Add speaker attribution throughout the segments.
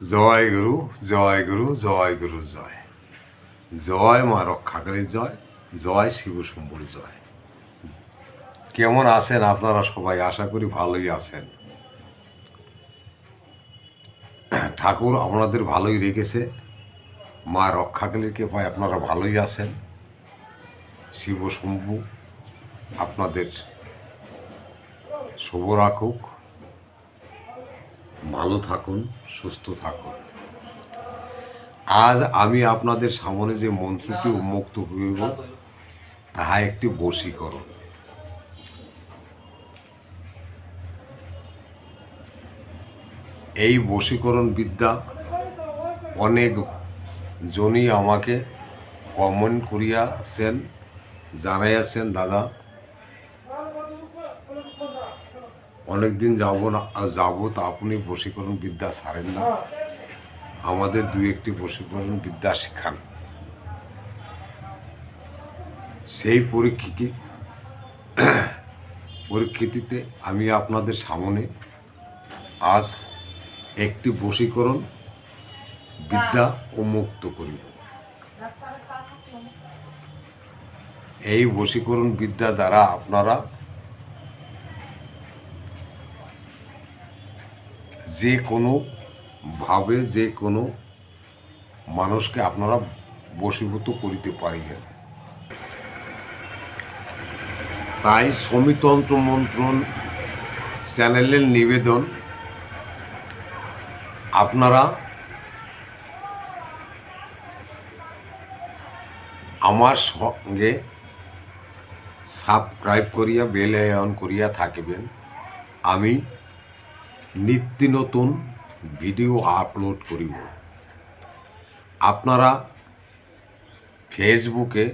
Speaker 1: জয় গুরু জয় গুরু জয় গুরু, জয়। জয় মা রক্ষাকারী জয় জয় শিব শম্ভুর জয়। কেমন আছেন আপনারা সবাই? আশা করি ভালোই আছেন। ঠাকুর আপনাদের ভালোই রেখেছে। মা রক্ষাকালীর কৃপায় আপনারা ভালোই আছেন। শিব শম্ভু আপনাদের শুভ রাখুক। ভালো থাকুন, সুস্থ থাকুন। আজ আমি আপনাদের সামনে যে মন্ত্রটি উন্মুক্ত হইব, তাহা একটি বশীকরণ। এই বশীকরণ বিদ্যা অনেক জনই আমাকে কমেন্ট করিয়াছেন, জানাইয়াছেন, দাদা। অনেকদিন যাব না যাব তা আপনি বশীকরণ বিদ্যা ছাড়েন না। আমাদের দু একটি বশীকরণ বিদ্যা শেখান। সেই পরীক্ষিকে, পরীক্ষিতিতে আমি আপনাদের সামনে আজ একটি বশীকরণ বিদ্যা উন্মুক্ত করিব। এই বশীকরণ বিদ্যা দ্বারা আপনারা যে কোনো ভাবে, যে কোনো মানুষকে আপনারা বশীভূত করিতে পারিবেন। তাই সমিতন্ত্র মন্ত্রণ চ্যানেলের নিবেদন, আপনারা আমার সঙ্গে সাবস্ক্রাইব করিয়া, বেল আয়ন করিয়া থাকিবেন। আমি নিত্য নতুন ভিডিও আপলোড করিব। আপনারা ফেসবুকে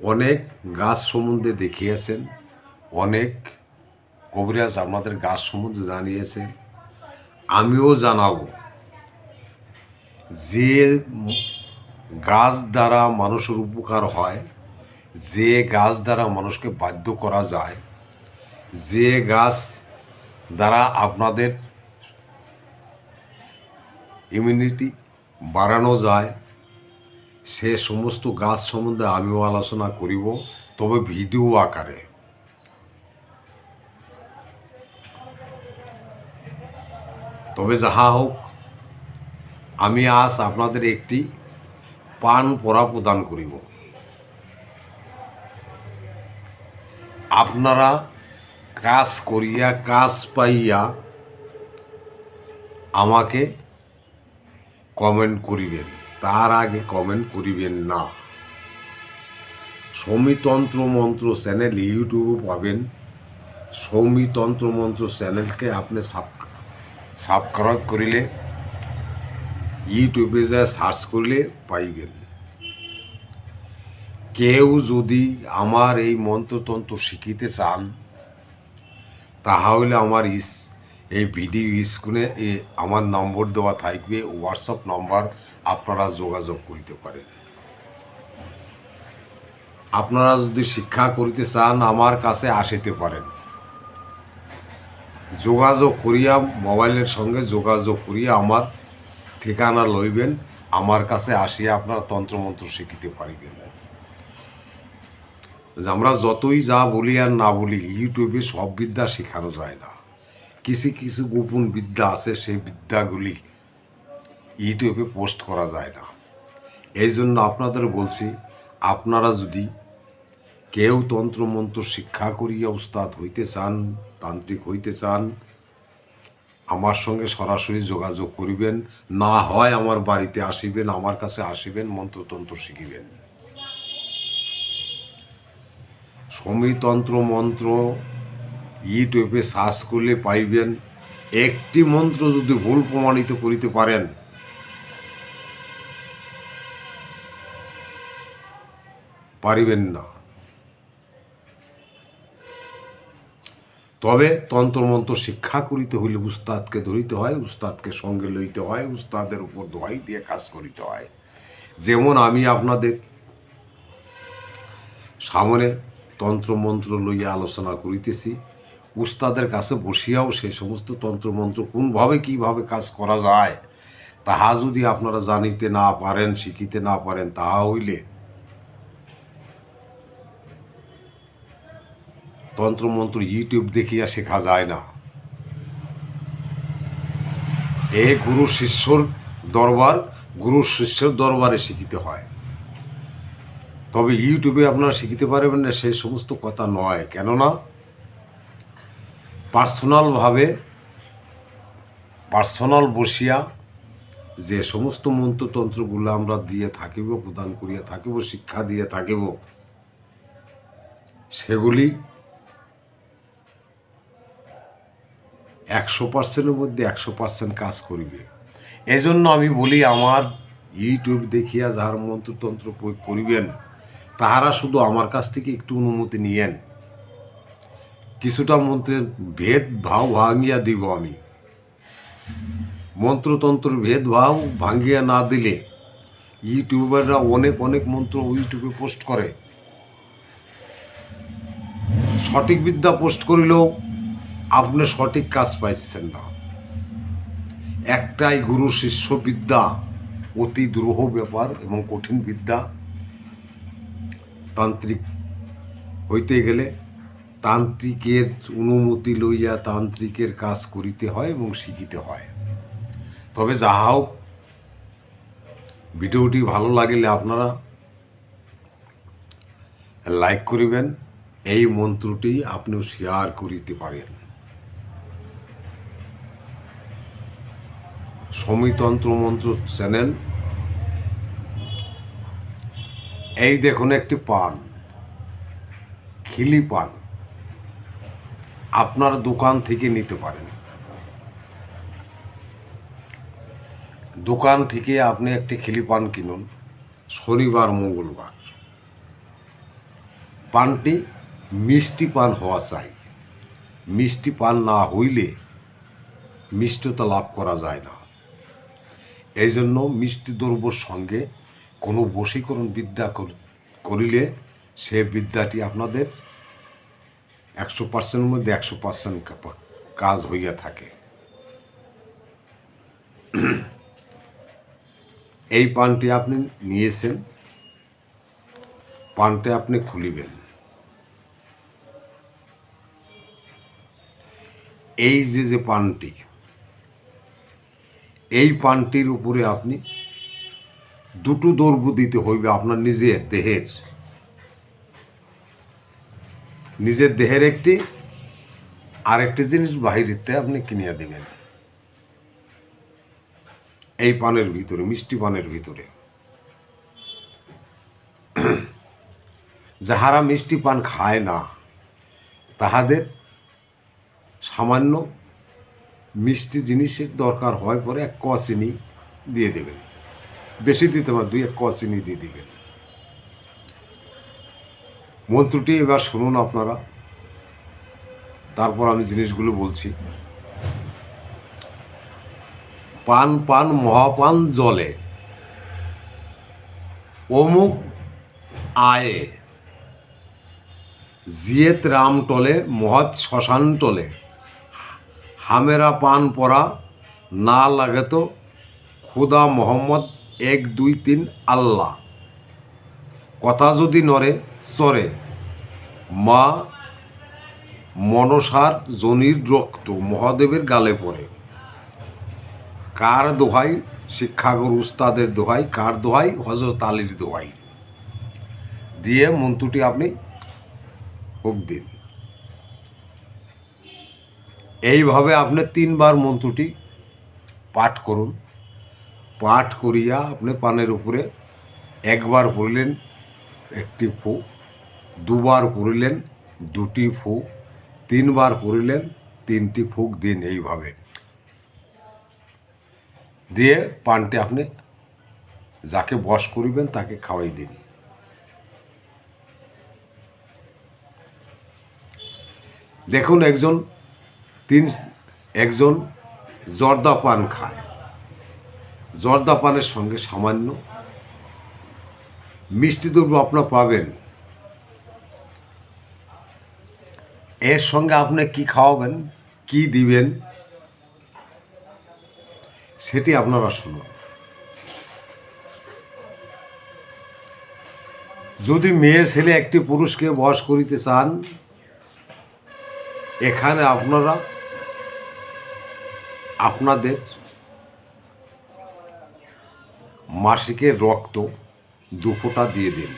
Speaker 1: অনেক গাছ সম্বন্ধে দেখিয়েছেন, অনেক কবিরাজ আপনাদের গাছ সম্বন্ধে জানিয়েছে আমিও জানাব যে গাছ দ্বারা মানুষের উপকার হয়, যে গাছ দ্বারা মানুষকে বাধ্য করা যায় যে গাছ দ্বারা আপনাদের ইমিউনিটি বাড়ানো যায়, সে সমস্ত গাছ সম্বন্ধে আমিও আলোচনা করিব, তবে ভিডিও আকারে। তবে যাহা হোক, আমি আজ আপনাদের একটি পান পরা প্রদান করিব। আপনারা কাজ করিয়া, কাজ পাইয়া আমাকে কমেন্ট করিবেন। তার আগে কমেন্ট করিবেন না। সৌমিতন্ত্র মন্ত্র চ্যানেল ইউটিউবে পাবেন। সৌমিতন্ত্র মন্ত্র চ্যানেলকে আপনি সাবস্ক্রাইব করিলে ইউটিউবে যা সার্চ করলে পাইবেন। কেউ যদি আমার এই মন্ত্রতন্ত্র শিখিতে চান তাহলে আমার ইস, এই ভিডিও স্ক্রিনে আমার নম্বর দেওয়া থাকবে হোয়াটসঅ্যাপ নম্বর আপনারা যোগাযোগ করিতে পারেন। আপনারা যদি শিক্ষা করিতে চান, আমার কাছে আসিতে পারেন। যোগাযোগ করিয়া, মোবাইলের সঙ্গে যোগাযোগ করিয়া আমার ঠিকানা লইবেন, আমার কাছে আসিয়া আপনারা তন্ত্রমন্ত্র শিখিতে পারিবেন। যে আমরা যতই যা বলি আর না বলি ইউটিউবে সব বিদ্যা শেখানো যায় না। কিছু কিছু গোপন বিদ্যা আছে, সেই বিদ্যাগুলি ইউটিউবে পোস্ট করা যায় না। এই জন্য আপনাদের বলছি, আপনারা যদি কেউ তন্ত্রমন্ত্র শিক্ষা করিয়া উস্তাদ হইতে চান, তান্ত্রিক হইতে চান, আমার সঙ্গে সরাসরি যোগাযোগ করিবেন, না হয় আমার বাড়িতে আসিবেন, আমার কাছে আসিবেন, মন্ত্রতন্ত্র শিখিবেন। সমিতন্ত্র মন্ত্র ইউটিউবে সার্চ করলে পাইবেন। একটি মন্ত্র যদি ভুল প্রমাণিত করিতে পারেন। পারিবেন না। তবে তন্ত্রমন্ত্র শিক্ষা করিতে হইলে উস্তাদকে ধরিতে হয়, উস্তাদকে সঙ্গে লইতে হয়, উস্তাদের উপর দোয়াই দিয়ে কাজ করিতে হয়। যেমন আমি আপনাদের সামনে তন্ত্রমন্ত্র লইয়া আলোচনা করিতেছি, উস্তাদের কাছে বসিয়াও সেই সমস্ত তন্ত্রমন্ত্র কোনভাবে, কীভাবে কাজ করা যায়, তাহা যদি আপনারা জানিতে না পারেন, শিখিতে না পারেন, তাহা হইলে তন্ত্রমন্ত্র ইউটিউব দেখিয়া শেখা যায় না। এ গুরু শিষ্যর দরবার গুরু শিষ্যর দরবারে শিখিতে হয়। তবে ইউটিউবে আপনারা শিখিতে পারবেন না সেই সমস্ত কথা নয়। কেননা পার্সোনালভাবে পার্সোনাল বসিয়া যে সমস্ত মন্ত্রতন্ত্রগুলো আমরা দিয়ে থাকিব, প্রদান করিয়া থাকিব, শিক্ষা দিয়ে থাকিব, সেগুলি একশো পার্সেন্টের মধ্যে একশো পার্সেন্ট কাজ করিবে। এজন্য আমি বলি, আমার ইউটিউব দেখিয়া যাহার মন্ত্রতন্ত্র প্রয়োগ করিবেন তাহারা শুধু আমার কাছ থেকে একটু অনুমতি নিয়েন। কিছুটা মন্ত্রের ভেদ ভাব ভাঙিয়া দিব আমি। মন্ত্রতন্ত্রের ভেদ ভাব ভাঙিয়া না দিলে ইউটিউবাররা অনেক অনেক মন্ত্র ইউটিউবে পোস্ট করে। সঠিক বিদ্যা পোস্ট করিলেও আপনি সঠিক কাজ পাইছেন না। একটাই গুরু শিষ্য বিদ্যা অতি দুরূহ ব্যাপার এবং কঠিন বিদ্যা। তান্ত্রিক হইতে গেলে তান্ত্রিকের অনুমতি লইয়া তান্ত্রিকের কাজ করিতে হয় এবং শিখিতে হয়। তবে যাহা হোক, ভিডিওটি ভালো লাগিলে আপনারা লাইক করিবেন, এই মন্ত্রটি আপনিও শেয়ার করিতে পারেন। সমিতন্ত্র মন্ত্র চ্যানেল এই দেখুন একটি পান, খিলি পান। আপনার দোকান থেকে নিতে পারেন। দোকান থেকে আপনি একটি খিলি পান কিনুন, শনিবার, মঙ্গলবার। পানটি মিষ্টি পান হওয়া চাই। মিষ্টি পান না হইলে মিষ্টতা লাভ করা যায় না। এই জন্য মিষ্টি দ্রব্যর সঙ্গে কোনো বশীকরণ বিদ্যা করিলে সে বিদ্যাটি আপনাদের একশো পার্সেন্টের মধ্যে একশো পার্সেন্ট কাজ হইয়া থাকে। এই পানটি আপনি নিয়েছেন, পানটি আপনি খুলিবেন। এই যে যে পানটি, এই পানটির উপরে আপনি দুটো দ্রব্য দিতে হইবে আপনার নিজের দেহের। নিজের দেহের একটি, আরেকটি জিনিস বাহিরেতে আপনি কিনিয়া দিবেন। এই পানের ভিতরে, মিষ্টি পানের ভিতরে। যাহারা মিষ্টি পান খায় না, তাহাদের সামান্য মিষ্টি জিনিসের দরকার হয় পরে এক ক চিনি দিয়ে দেবেন। বেশি দিতে পারেন দুই এক ক চিনি দিয়ে দিবেন। মন্ত্রটি এবার শুনুন আপনারা। তারপর আমি জিনিসগুলো বলছি। পান পান, মহাপান জলে। অমুক আয়ে। জিয়েত রাম টলে, মহৎ শ্মশান টলে। হামেরা পান পরা না লাগে তো খুদা মোহাম্মদ এক, দুই, তিন, আল্লাহ। কথা যদি নরে চরে মা মনসার জনির রক্ত মহাদেবের গালে পড়ে। কার দোহাই? শিক্ষাগুরু উস্তাদের দোহাই। কার দোহাই? হজরত আলীর দোহাই। দিয়ে মন্ত্রটি আপনি হোক দিন। এইভাবে আপনি তিনবার মন্ত্রটি পাঠ করুন। পাঠ করিয়া আপনি পানের উপরে একবার পড়লেন একটি ফু, দুবার পড়িলেন দুটি ফু, তিনবার পড়িলেন তিনটি ফুক দিন এইভাবে। দিয়ে পানটি আপনি যাকে বশ করিবেন তাকে খাওয়াই দিন। দেখুন একজন তিন, একজন জর্দা পান খায়। জর্দা পানের সঙ্গে সামান্য। মিষ্টি দ্রব্য আপনার পাবেন। এর সঙ্গে আপনি কি খাওয়াবেন, কি দিবেন, সেটি আপনারা শুনুন। যদি মেয়ে ছেলে একটি পুরুষকে বস করিতে চান, এখানে আপনারা, আপনাদের মাসিকের রক্ত দু ফোঁটা দিয়ে দিন।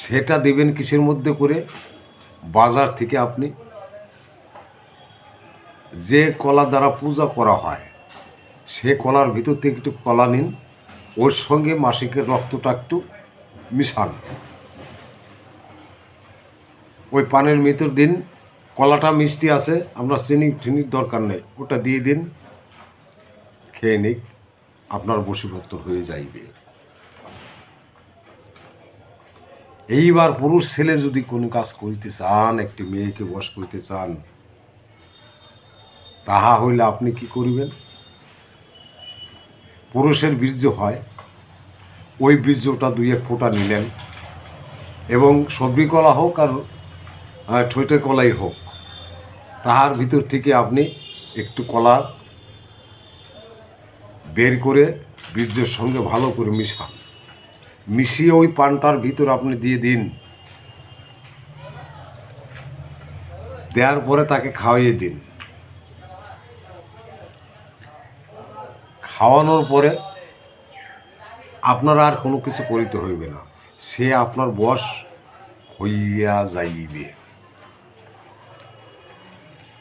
Speaker 1: সেটা দেবেন কিসের মধ্যে করে? বাজার থেকে আপনি যে কলা দ্বারা পূজা করা হয়, সে কলার ভিতর থেকে একটু কলা নিন, ওর সঙ্গে মাসিকের রক্তটা একটু মিশান। ওই পানের ভিতর দিন, কলাটা মিষ্টি আছে, আমরা চিনি, চিনির দরকার নেই, ওটা দিয়ে দিন, খেয়ে নিক। আপনার বশীভূত হয়ে যাইবে। এইবার পুরুষ ছেলে যদি কোনো কাজ করিতে চান, একটি মেয়েকে বস করিতে চান, তাহা হইলে আপনি কি করিবেন? পুরুষের বীর্য হয়, ওই বীর্যটা দুই এক ফোঁটা নিলেন এবং সবজি কলা হোক আর ঠোঁটে কলাই হোক, তাহার ভিতর থেকে আপনি একটু কলা বের করে বীর্যের সঙ্গে ভালো করে মিশান। মিশিয়ে ওই পানটার ভিতর আপনি দিয়ে দিন। দেওয়ার পরে তাকে খাওয়াইয়ে দিন। খাওয়ানোর পরে আপনার আর কোনো কিছু করিতে হইবে না। সে আপনার বস হইয়া যাইবে।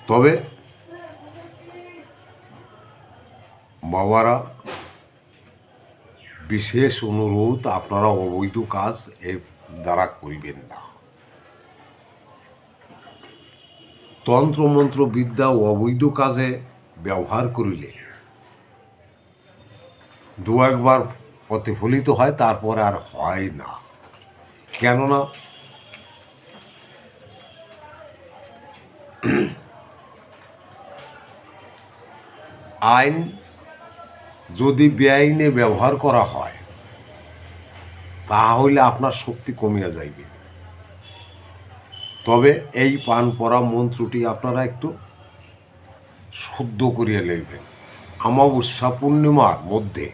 Speaker 1: তবে বাবারা, বিশেষ অনুরোধ, আপনারা অবৈধ কাজ এর দ্বারা করিবেন না। তন্ত্রমন্ত্র বিদ্যা অবৈধ কাজে ব্যবহার করিলে দু একবার প্রতিফলিত হয়, তারপরে আর হয় না। কেননা আইন যদি বেআইনে ব্যবহার করা হয়, তাহলে আপনার শক্তি কমিয়া যাইবে। তবে এই পান পরা মন্ত্রটি আপনারা একটু শুদ্ধ করিয়া লইবেন। অমাবস্যা পূর্ণিমার মধ্যে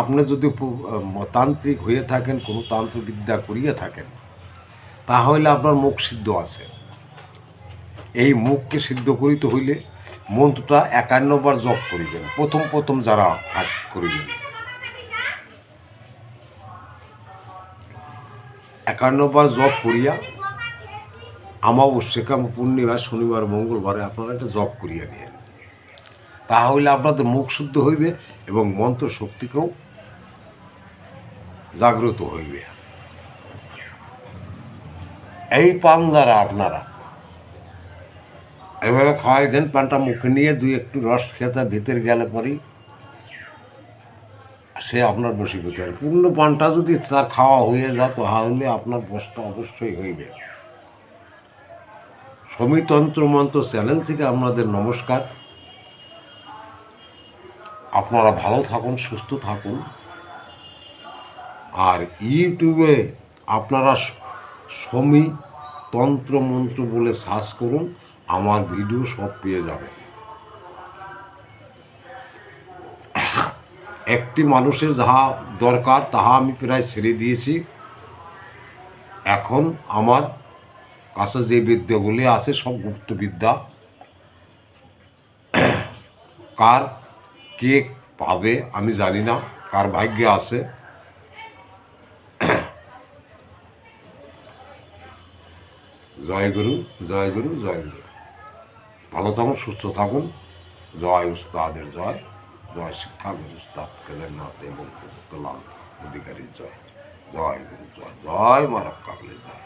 Speaker 1: আপনি যদি তান্ত্রিক হয়ে থাকেন, কোনো তান্ত্রবিদ্যা করিয়া থাকেন, তাহলে আপনার মুখ সিদ্ধ আছে। এই মুখকে সিদ্ধ করিতে হইলে মন্ত্রটা একান্নবার জপ করিবেন প্রথম প্রথম যারা করিবেন একান্নবার জপ করিয়া আমাবস্যাকে পূর্ণিমা শনিবার মঙ্গলবারে আপনারা একটা জপ করিয়া নিয়েন তাহলে আপনাদের মুখ শুদ্ধ হইবে এবং মন্ত্র শক্তিকেও জাগ্রত হইবে। এই পান দ্বারা আপনারা এভাবে খাওয়াই দেন, পানটা মুখে নিয়ে দুই একটু রস খেতে ভিতরে গেলে পরেই সে আপনার বসীভূত হবে পূর্ণ পানটা যদি তার খাওয়া হয়ে যায়, তাহলে আপনার বসটা অবশ্যই হইবে। সমিতন্ত্র মন্ত্র চ্যানেল থেকে আপনাদের নমস্কার। আপনারা ভালো থাকুন, সুস্থ থাকুন। আর ইউটিউবে আপনারা সমী তন্ত্র মন্ত্র বলে সার্চ করুন। আমার ভিডিও সব পেয়ে যাবে। একটি মানুষের যাহা দরকার, তাহা আমি প্রায় ছেড়ে দিয়েছি। এখন আমার কাছে যে বিদ্যাগুলি আছে, সব গুপ্তবিদ্যা। কার কে পাবে আমি জানি না, কার ভাগ্যে আছে। জয় গুরু জয় গুরু জয় গুরু। ভালো থাকুন, সুস্থ থাকুন। জয় উস্তাদের জয় জয় শিক্ষা গুরু উস্তাদ কেদারনাথ এবং লাল অধিকারীর জয়। জয় গুরু, জয় জয় মা রক্ষা জয়।